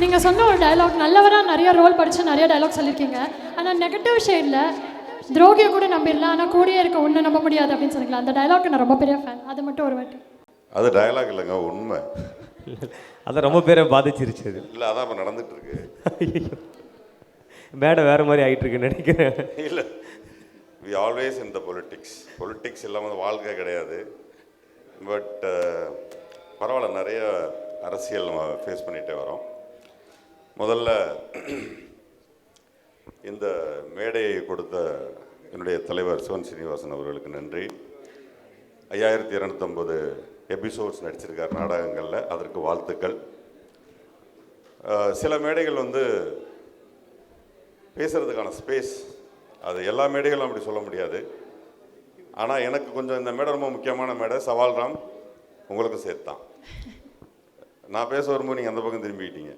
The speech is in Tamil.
நீங்கள் சொன்ன ஒரு டயலாக் நல்லவராக நிறைய ரோல் படித்து நிறைய டயலாக் சொல்லியிருக்கீங்க ஆனால் நெகட்டிவ் ஷேடில் துரோகியை கூட நம்பிடலாம். ஆனால் கூடயே இருக்க ஒன்று நம்ப முடியாது அப்படின்னு சொன்னீங்களா அந்த டயலாக் நான் ரொம்ப பெரிய ஃபேன் அது மட்டும் ஒரு வாட்டி. அது டயலாக் இல்லைங்க உண்மை. அதை ரொம்ப பேரை பாதிச்சிருச்சு அது. இல்லை அதான் இப்போ நடந்துட்டு இருக்கு மேடை வேற மாதிரி ஆயிட்டு இருக்குன்னு நினைக்கிறேன். இல்லை we always in the politics politics இல்லாமல் வாழ்க்கை கிடையாது. பட் பரவாயில்ல நிறைய அரசியல் நம்ம ஃபேஸ் பண்ணிகிட்டே வரோம். முதல்ல இந்த மேடையை கொடுத்த என்னுடைய தலைவர் சிவன் சீனிவாசன் அவர்களுக்கு நன்றி. ஐயாயிரத்தி இரநூத்தம்பது எபிசோட்ஸ் நடிச்சிருக்கார் நாடகங்களில் அதற்கு வாழ்த்துக்கள். சில மேடைகள் வந்து பேசுகிறதுக்கான ஸ்பேஸ் அது எல்லா மேடைகளும் அப்படி சொல்ல முடியாது. ஆனால் எனக்கு கொஞ்சம் இந்த மேடை ரொம்ப முக்கியமான மேடை சவால் ராம் உங்களுக்கு சேர்த்தான். நான் பேச வரும்போது நீங்கள் அந்த பக்கம் திரும்பிக்கிட்டீங்க.